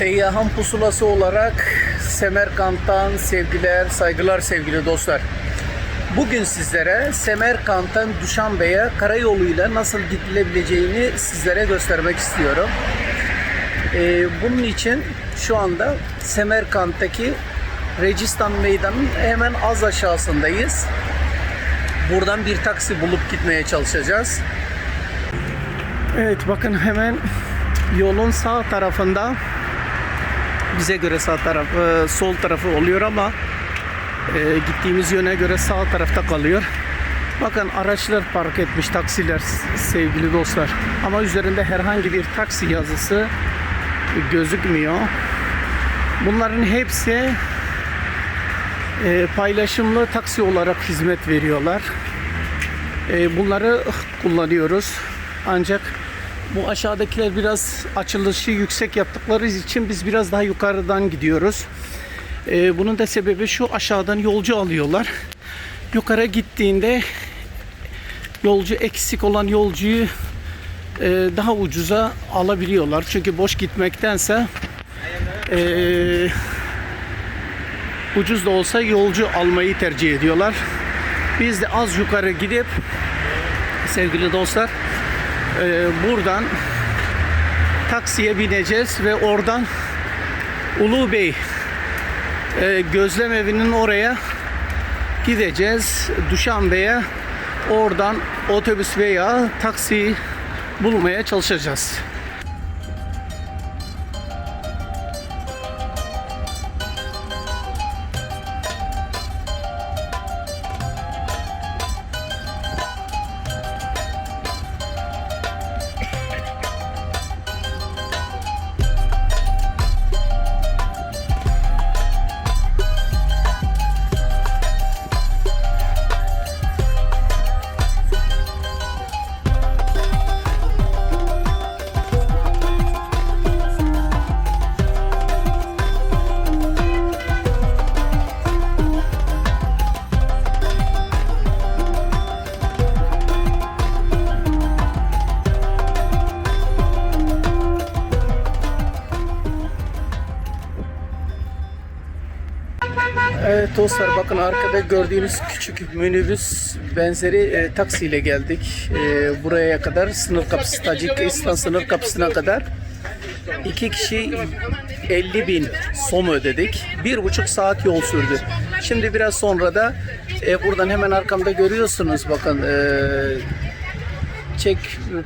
Seyyahın pusulası olarak Semerkant'tan sevgiler, saygılar sevgili dostlar. Bugün sizlere Semerkant'tan Duşanbe'ye karayoluyla nasıl gidilebileceğini sizlere göstermek istiyorum. Ee, bunun için şu anda Semerkant'taki Recistan Meydanı'nın hemen az aşağısındayız. Buradan bir taksi bulup gitmeye çalışacağız. Evet bakın hemen yolun sağ tarafında bize göre sağ taraf e, sol tarafı oluyor ama e, gittiğimiz yöne göre sağ tarafta kalıyor. Bakın araçlar park etmiş taksiler sevgili dostlar. Ama üzerinde herhangi bir taksi yazısı gözükmüyor. Bunların hepsi e, paylaşımlı taksi olarak hizmet veriyorlar. E, bunları kullanıyoruz. Ancak bu aşağıdakiler biraz açılışı yüksek yaptıkları için biz biraz daha yukarıdan gidiyoruz. E, bunun da sebebi şu aşağıdan yolcu alıyorlar. Yukarı gittiğinde yolcu eksik olan yolcuyu e, daha ucuza alabiliyorlar. Çünkü boş gitmektense e, ucuz da olsa yolcu almayı tercih ediyorlar. Biz de az yukarı gidip sevgili dostlar e, buradan taksiye bineceğiz ve oradan Ulu Bey e, gözlem evinin oraya gideceğiz. Duşanbe'ye oradan otobüs veya taksi bulmaya çalışacağız. Evet dostlar bakın arkada gördüğünüz küçük minibüs benzeri e, taksiyle geldik. E, buraya kadar sınır kapısı Tacikistan sınır kapısına kadar iki kişi 50 bin som ödedik. Bir buçuk saat yol sürdü. Şimdi biraz sonra da e, buradan hemen arkamda görüyorsunuz bakın e, çek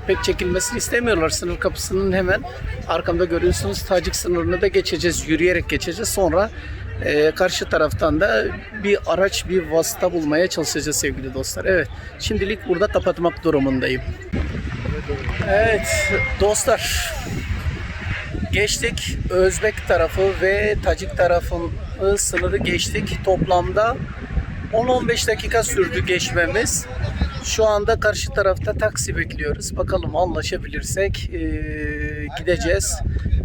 pek çekilmesini istemiyorlar. Sınır kapısının hemen arkamda görüyorsunuz. Tacik sınırını da geçeceğiz. Yürüyerek geçeceğiz. Sonra e, karşı taraftan da bir araç, bir vasıta bulmaya çalışacağız sevgili dostlar. Evet. Şimdilik burada kapatmak durumundayım. Evet dostlar. Geçtik Özbek tarafı ve Tacik tarafın sınırı geçtik. Toplamda 10-15 dakika sürdü geçmemiz. Şu anda karşı tarafta taksi bekliyoruz. Bakalım anlaşabilirsek e, gideceğiz.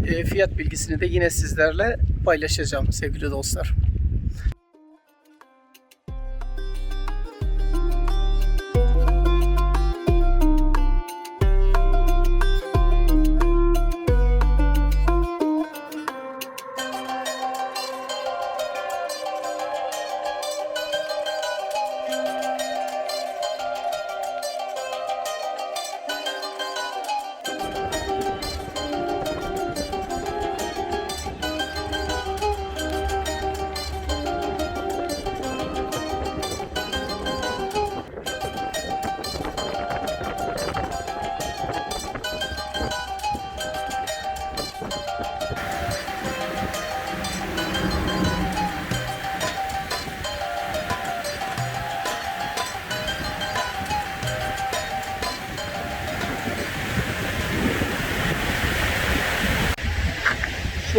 E, fiyat bilgisini de yine sizlerle paylaşacağım sevgili dostlar.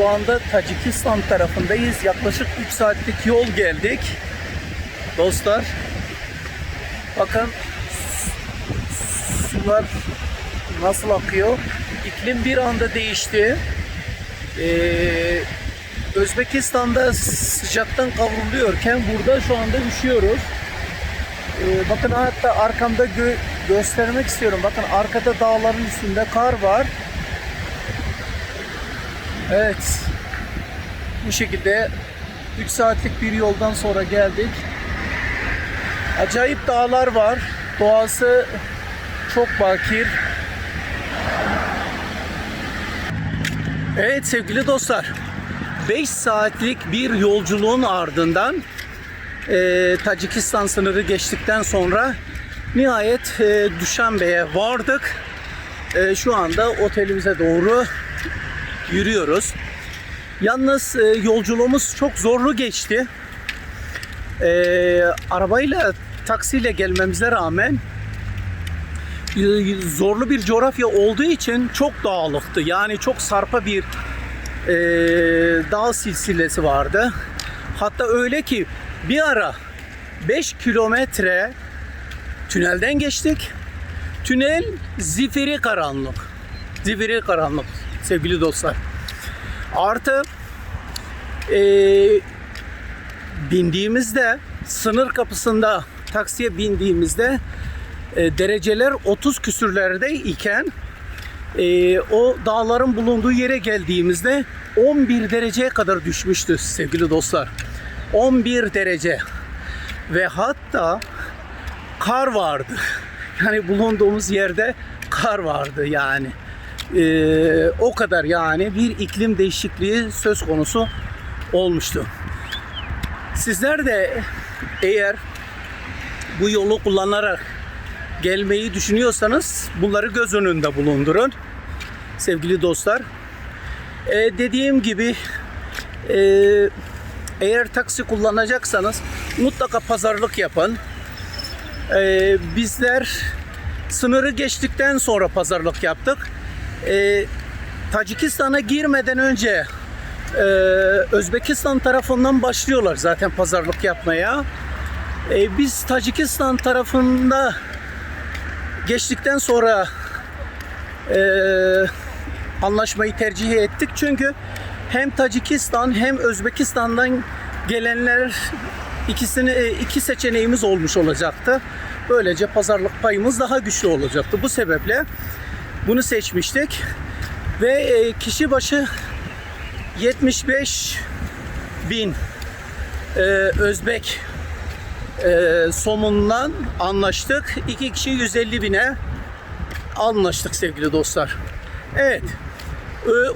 Şu anda Tacikistan tarafındayız. Yaklaşık 3 saatlik yol geldik. Dostlar. Bakın sular nasıl akıyor. İklim bir anda değişti. Ee, Özbekistan'da sıcaktan kavruluyorken burada şu anda üşüyoruz. Ee, bakın hatta arkamda gö- göstermek istiyorum. Bakın arkada dağların üstünde kar var. Evet. Bu şekilde 3 saatlik bir yoldan sonra geldik. Acayip dağlar var. Doğası çok bakir. Evet sevgili dostlar. 5 saatlik bir yolculuğun ardından e, Tacikistan sınırı geçtikten sonra nihayet e, Duşanbe'ye vardık. E, şu anda otelimize doğru yürüyoruz. Yalnız e, yolculuğumuz çok zorlu geçti. E, arabayla, taksiyle gelmemize rağmen e, zorlu bir coğrafya olduğu için çok dağlıktı. Yani çok sarpa bir e, dağ silsilesi vardı. Hatta öyle ki bir ara 5 kilometre tünelden geçtik. Tünel zifiri karanlık. Zifiri karanlık sevgili dostlar. Artı e, bindiğimizde sınır kapısında taksiye bindiğimizde e, dereceler 30 küsürlerde iken e, o dağların bulunduğu yere geldiğimizde 11 dereceye kadar düşmüştü sevgili dostlar. 11 derece ve hatta kar vardı. Yani bulunduğumuz yerde kar vardı yani. Ee, o kadar yani bir iklim değişikliği söz konusu olmuştu. Sizler de eğer bu yolu kullanarak gelmeyi düşünüyorsanız bunları göz önünde bulundurun sevgili dostlar. Ee, dediğim gibi e, eğer taksi kullanacaksanız mutlaka pazarlık yapın. Ee, bizler sınırı geçtikten sonra pazarlık yaptık. Ee, Tacikistan'a girmeden önce e, Özbekistan tarafından başlıyorlar zaten pazarlık yapmaya. Ee, biz Tacikistan tarafında geçtikten sonra e, anlaşmayı tercih ettik çünkü hem Tacikistan hem Özbekistan'dan gelenler ikisini e, iki seçeneğimiz olmuş olacaktı. Böylece pazarlık payımız daha güçlü olacaktı. Bu sebeple bunu seçmiştik ve e, kişi başı 75 bin e, Özbek e, somundan anlaştık. İki kişi 150 bine anlaştık sevgili dostlar. Evet.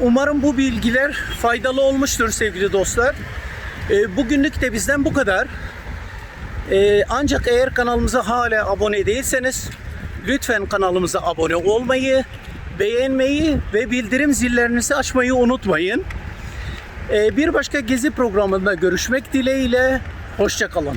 Umarım bu bilgiler faydalı olmuştur sevgili dostlar. Bugünlük de bizden bu kadar. Ancak eğer kanalımıza hala abone değilseniz lütfen kanalımıza abone olmayı, beğenmeyi ve bildirim zillerinizi açmayı unutmayın. E, Bir başka gezi programında görüşmek dileğiyle. Hoşçakalın.